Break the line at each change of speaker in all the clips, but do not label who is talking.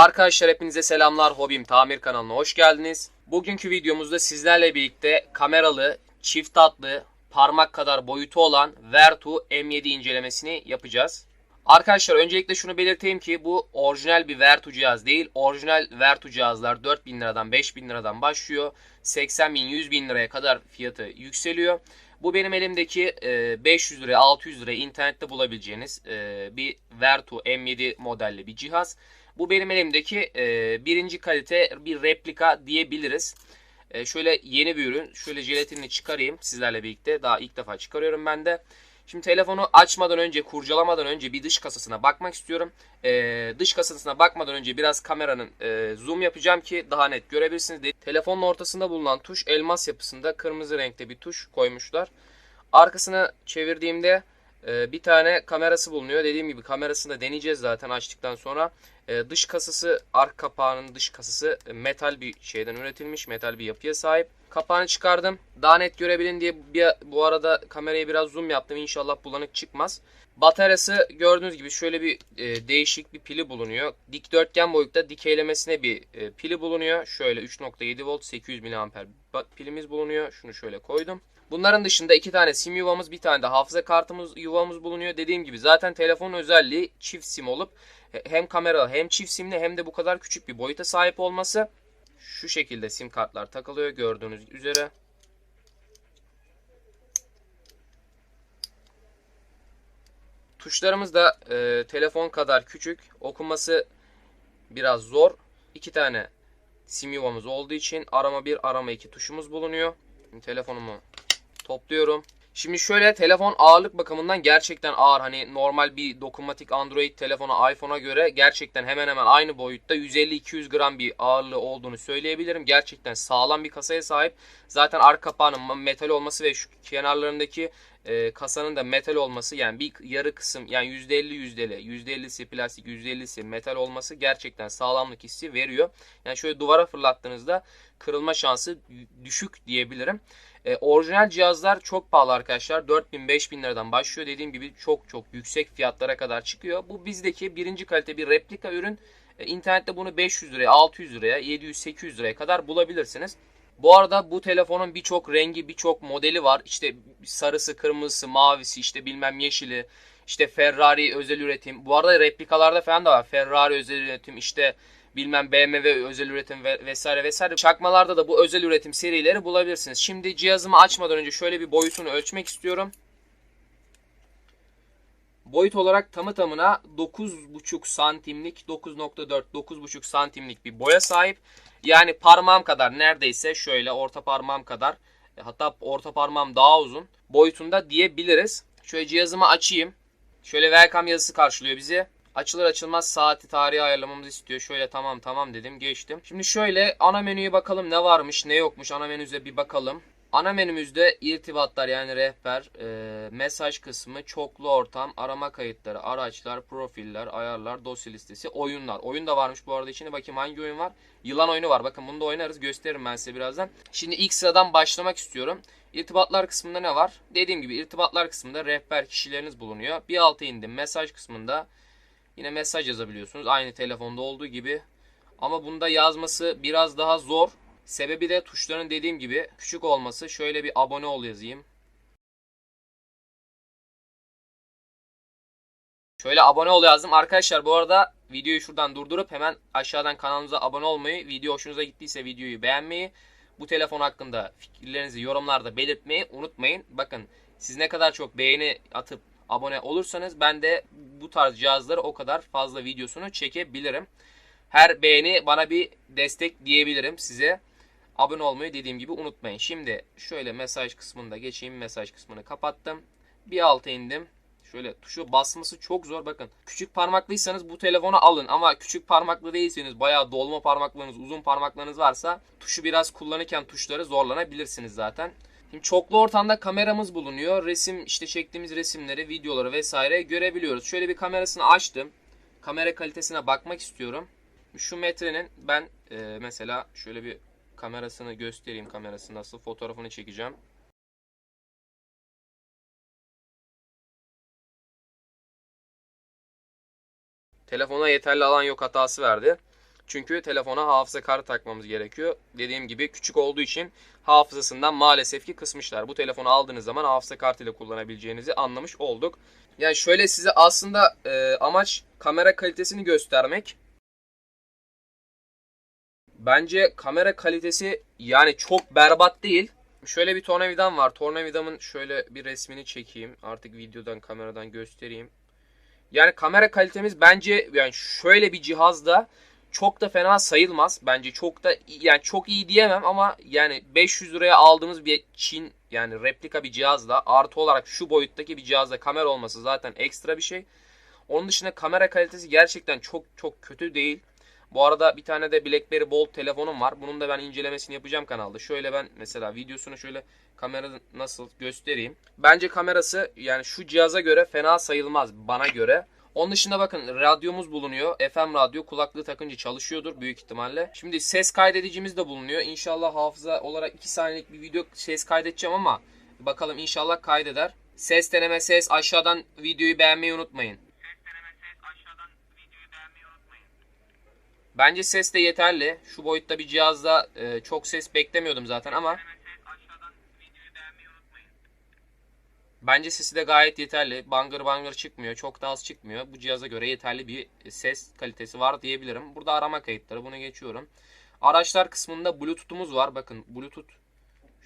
Arkadaşlar hepinize selamlar. Hobim Tamir kanalına hoş geldiniz. Bugünkü videomuzda sizlerle birlikte kameralı, çift hatlı, parmak kadar boyutu olan Vertu M7 incelemesini yapacağız. Arkadaşlar öncelikle şunu belirteyim ki bu orijinal bir Vertu cihaz değil. Orijinal Vertu cihazlar 4000 liradan 5000 liradan başlıyor. 80 bin 100 bin liraya kadar fiyatı yükseliyor. Bu benim elimdeki e, 500 liraya 600 liraya internette bulabileceğiniz e, bir Vertu M7 modelli bir cihaz. Bu benim elimdeki e, birinci kalite bir replika diyebiliriz. E, şöyle yeni bir ürün. Şöyle jelatinini çıkarayım sizlerle birlikte. Daha ilk defa çıkarıyorum ben de. Şimdi telefonu açmadan önce, kurcalamadan önce bir dış kasasına bakmak istiyorum. E, dış kasasına bakmadan önce biraz kameranın e, zoom yapacağım ki daha net görebilirsiniz. Telefonun ortasında bulunan tuş elmas yapısında kırmızı renkte bir tuş koymuşlar. Arkasını çevirdiğimde e, bir tane kamerası bulunuyor. Dediğim gibi kamerasını da deneyeceğiz zaten açtıktan sonra. E, dış kasası, ark kapağının dış kasası metal bir şeyden üretilmiş. Metal bir yapıya sahip. Kapağını çıkardım. Daha net görebilin diye bir, bu arada kamerayı biraz zoom yaptım. İnşallah bulanık çıkmaz. Bataryası gördüğünüz gibi şöyle bir e, değişik bir pili bulunuyor. Dikdörtgen boyutta dikeylemesine bir e, pili bulunuyor. Şöyle 3.7 volt 800 mAh pilimiz bulunuyor. Şunu şöyle koydum. Bunların dışında iki tane sim yuvamız, bir tane de hafıza kartımız yuvamız bulunuyor. Dediğim gibi zaten telefonun özelliği çift sim olup he- hem kamera hem çift simli hem de bu kadar küçük bir boyuta sahip olması. Şu şekilde sim kartlar takılıyor gördüğünüz üzere. Tuşlarımız da e, telefon kadar küçük. Okunması biraz zor. İki tane sim yuvamız olduğu için arama 1, arama 2 tuşumuz bulunuyor. Telefonumu topluyorum. Şimdi şöyle telefon ağırlık bakımından gerçekten ağır. Hani normal bir dokunmatik Android telefona iPhone'a göre gerçekten hemen hemen aynı boyutta 150-200 gram bir ağırlığı olduğunu söyleyebilirim. Gerçekten sağlam bir kasaya sahip. Zaten arka kapağının metal olması ve şu kenarlarındaki e, kasanın da metal olması yani bir yarı kısım yani %50 yüzdeli %50'si plastik %50'si metal olması gerçekten sağlamlık hissi veriyor. Yani şöyle duvara fırlattığınızda kırılma şansı düşük diyebilirim. E, orijinal cihazlar çok pahalı arkadaşlar. 4000-5000 liradan başlıyor. Dediğim gibi çok çok yüksek fiyatlara kadar çıkıyor. Bu bizdeki birinci kalite bir replika ürün. E, internette bunu 500 liraya, 600 liraya, 700-800 liraya kadar bulabilirsiniz. Bu arada bu telefonun birçok rengi, birçok modeli var. İşte sarısı, kırmızısı, mavisi, işte bilmem yeşili, işte Ferrari özel üretim. Bu arada replikalarda falan da var. Ferrari özel üretim, işte bilmem BMW özel üretim ve vesaire vesaire. Çakmalarda da bu özel üretim serileri bulabilirsiniz. Şimdi cihazımı açmadan önce şöyle bir boyutunu ölçmek istiyorum. Boyut olarak tamı tamına 9,5 santimlik 9.4 9,5 santimlik bir boya sahip. Yani parmağım kadar neredeyse şöyle orta parmağım kadar e, hatta orta parmağım daha uzun boyutunda diyebiliriz. Şöyle cihazımı açayım. Şöyle welcome yazısı karşılıyor bizi. Açılır açılmaz saati tarihi ayarlamamızı istiyor. Şöyle tamam tamam dedim geçtim. Şimdi şöyle ana menüye bakalım ne varmış ne yokmuş ana menüze bir bakalım. Ana menümüzde irtibatlar yani rehber, e, mesaj kısmı, çoklu ortam, arama kayıtları, araçlar, profiller, ayarlar, dosya listesi, oyunlar. Oyun da varmış bu arada içinde. Bakayım hangi oyun var? Yılan oyunu var. Bakın bunu da oynarız. Gösteririm ben size birazdan. Şimdi ilk sıradan başlamak istiyorum. İrtibatlar kısmında ne var? Dediğim gibi irtibatlar kısmında rehber kişileriniz bulunuyor. Bir alta indim. Mesaj kısmında yine mesaj yazabiliyorsunuz. Aynı telefonda olduğu gibi. Ama bunda yazması biraz daha zor. Sebebi de tuşların dediğim gibi küçük olması. Şöyle bir abone ol yazayım. Şöyle abone ol yazdım. Arkadaşlar bu arada videoyu şuradan durdurup hemen aşağıdan kanalımıza abone olmayı, video hoşunuza gittiyse videoyu beğenmeyi, bu telefon hakkında fikirlerinizi yorumlarda belirtmeyi unutmayın. Bakın siz ne kadar çok beğeni atıp abone olursanız ben de bu tarz cihazları o kadar fazla videosunu çekebilirim. Her beğeni bana bir destek diyebilirim size. Abone olmayı dediğim gibi unutmayın. Şimdi şöyle mesaj kısmında geçeyim. Mesaj kısmını kapattım. Bir alta indim. Şöyle tuşu basması çok zor bakın. Küçük parmaklıysanız bu telefonu alın ama küçük parmaklı değilseniz bayağı dolma parmaklarınız, uzun parmaklarınız varsa tuşu biraz kullanırken tuşları zorlanabilirsiniz zaten. Şimdi çoklu ortamda kameramız bulunuyor. Resim işte çektiğimiz resimleri, videoları vesaire görebiliyoruz. Şöyle bir kamerasını açtım. Kamera kalitesine bakmak istiyorum. Şu metrenin ben e, mesela şöyle bir kamerasını göstereyim kamerası nasıl fotoğrafını çekeceğim. Telefona yeterli alan yok hatası verdi. Çünkü telefona hafıza kartı takmamız gerekiyor. Dediğim gibi küçük olduğu için hafızasından maalesef ki kısmışlar. Bu telefonu aldığınız zaman hafıza kartıyla kullanabileceğinizi anlamış olduk. Yani şöyle size aslında e, amaç kamera kalitesini göstermek. Bence kamera kalitesi yani çok berbat değil. Şöyle bir tornavidam var. Tornavidamın şöyle bir resmini çekeyim. Artık videodan kameradan göstereyim. Yani kamera kalitemiz bence yani şöyle bir cihazda çok da fena sayılmaz. Bence çok da yani çok iyi diyemem ama yani 500 liraya aldığımız bir Çin yani replika bir cihazla artı olarak şu boyuttaki bir cihazda kamera olması zaten ekstra bir şey. Onun dışında kamera kalitesi gerçekten çok çok kötü değil. Bu arada bir tane de BlackBerry Bold telefonum var. Bunun da ben incelemesini yapacağım kanalda. Şöyle ben mesela videosunu şöyle kamera nasıl göstereyim. Bence kamerası yani şu cihaza göre fena sayılmaz bana göre. Onun dışında bakın radyomuz bulunuyor. FM radyo kulaklığı takınca çalışıyordur büyük ihtimalle. Şimdi ses kaydedicimiz de bulunuyor. İnşallah hafıza olarak 2 saniyelik bir video ses kaydedeceğim ama bakalım inşallah kaydeder. Ses deneme ses aşağıdan videoyu beğenmeyi unutmayın. Bence ses de yeterli. Şu boyutta bir cihazda e, çok ses beklemiyordum zaten ama bence sesi de gayet yeterli. Bangır bangır çıkmıyor. Çok da az çıkmıyor. Bu cihaza göre yeterli bir ses kalitesi var diyebilirim. Burada arama kayıtları. Bunu geçiyorum. Araçlar kısmında Bluetooth'umuz var. Bakın Bluetooth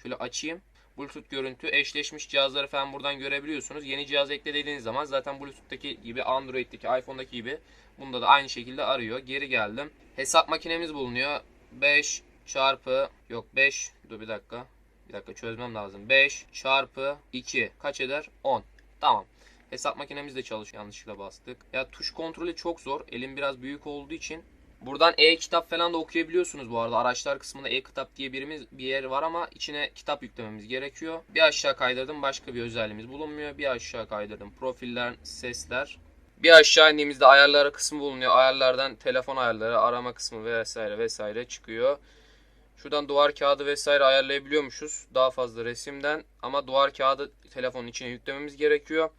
şöyle açayım. Bluetooth görüntü eşleşmiş cihazları falan buradan görebiliyorsunuz. Yeni cihaz eklediğiniz zaman zaten Bluetooth'taki gibi Android'deki iPhone'daki gibi bunda da aynı şekilde arıyor. Geri geldim. Hesap makinemiz bulunuyor. 5 çarpı yok 5 dur bir dakika. Bir dakika çözmem lazım. 5 çarpı 2 kaç eder? 10. Tamam. Hesap makinemiz de çalışıyor. Yanlışlıkla bastık. Ya tuş kontrolü çok zor. Elim biraz büyük olduğu için Buradan e-kitap falan da okuyabiliyorsunuz bu arada. Araçlar kısmında e-kitap diye birimiz bir yer var ama içine kitap yüklememiz gerekiyor. Bir aşağı kaydırdım başka bir özelliğimiz bulunmuyor. Bir aşağı kaydırdım profiller, sesler. Bir aşağı indiğimizde ayarları kısmı bulunuyor. Ayarlardan telefon ayarları, arama kısmı vesaire vesaire çıkıyor. Şuradan duvar kağıdı vesaire ayarlayabiliyormuşuz. Daha fazla resimden ama duvar kağıdı telefonun içine yüklememiz gerekiyor.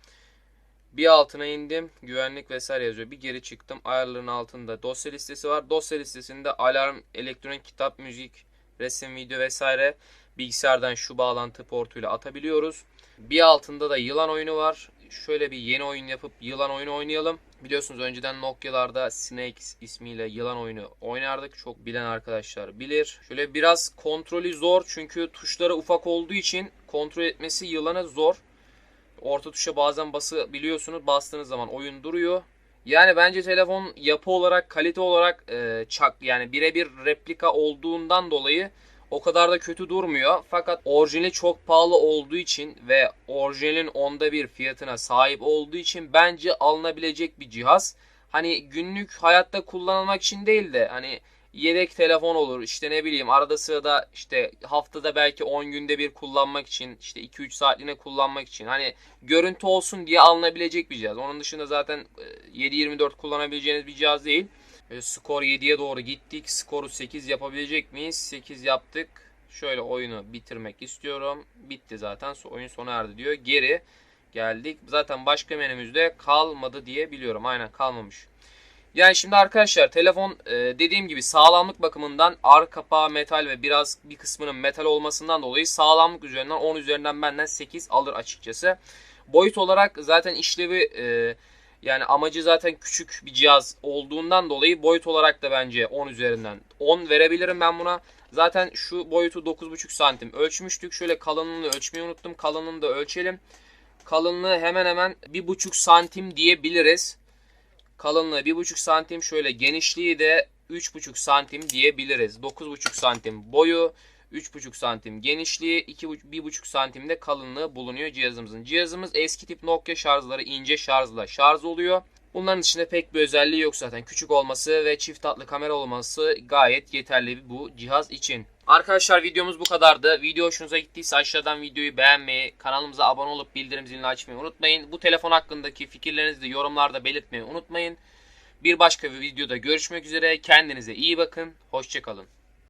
Bir altına indim. Güvenlik vesaire yazıyor. Bir geri çıktım. Ayarların altında dosya listesi var. Dosya listesinde alarm, elektronik kitap, müzik, resim, video vesaire bilgisayardan şu bağlantı portuyla atabiliyoruz. Bir altında da yılan oyunu var. Şöyle bir yeni oyun yapıp yılan oyunu oynayalım. Biliyorsunuz önceden Nokia'larda Snakes ismiyle yılan oyunu oynardık. Çok bilen arkadaşlar bilir. Şöyle biraz kontrolü zor çünkü tuşları ufak olduğu için kontrol etmesi yılanı zor. Orta tuşa bazen bası biliyorsunuz. Bastığınız zaman oyun duruyor. Yani bence telefon yapı olarak, kalite olarak e, çak yani birebir replika olduğundan dolayı o kadar da kötü durmuyor. Fakat orijinali çok pahalı olduğu için ve orijinalin onda bir fiyatına sahip olduğu için bence alınabilecek bir cihaz. Hani günlük hayatta kullanılmak için değil de hani yedek telefon olur işte ne bileyim arada sırada işte haftada belki 10 günde bir kullanmak için işte 2-3 saatliğine kullanmak için hani görüntü olsun diye alınabilecek bir cihaz. Onun dışında zaten 7-24 kullanabileceğiniz bir cihaz değil. E, skor 7'ye doğru gittik. Skoru 8 yapabilecek miyiz? 8 yaptık. Şöyle oyunu bitirmek istiyorum. Bitti zaten. Oyun sona erdi diyor. Geri geldik. Zaten başka menümüzde kalmadı diye biliyorum. Aynen kalmamış. Yani şimdi arkadaşlar telefon e, dediğim gibi sağlamlık bakımından arka kapağı metal ve biraz bir kısmının metal olmasından dolayı sağlamlık üzerinden 10 üzerinden benden 8 alır açıkçası. Boyut olarak zaten işlevi e, yani amacı zaten küçük bir cihaz olduğundan dolayı boyut olarak da bence 10 üzerinden 10 verebilirim ben buna. Zaten şu boyutu 9,5 santim ölçmüştük. Şöyle kalınlığını ölçmeyi unuttum. Kalınlığını da ölçelim. Kalınlığı hemen hemen 1,5 santim diyebiliriz. Kalınlığı 1,5 santim şöyle genişliği de 3,5 santim diyebiliriz. 9,5 santim boyu 3,5 santim genişliği 1,5 santim de kalınlığı bulunuyor cihazımızın. Cihazımız eski tip Nokia şarjları ince şarjla şarj oluyor. Bunların içinde pek bir özelliği yok zaten. Küçük olması ve çift hatlı kamera olması gayet yeterli bu cihaz için. Arkadaşlar videomuz bu kadardı. Video hoşunuza gittiyse aşağıdan videoyu beğenmeyi, kanalımıza abone olup bildirim zilini açmayı unutmayın. Bu telefon hakkındaki fikirlerinizi de yorumlarda belirtmeyi unutmayın. Bir başka bir videoda görüşmek üzere. Kendinize iyi bakın. Hoşçakalın.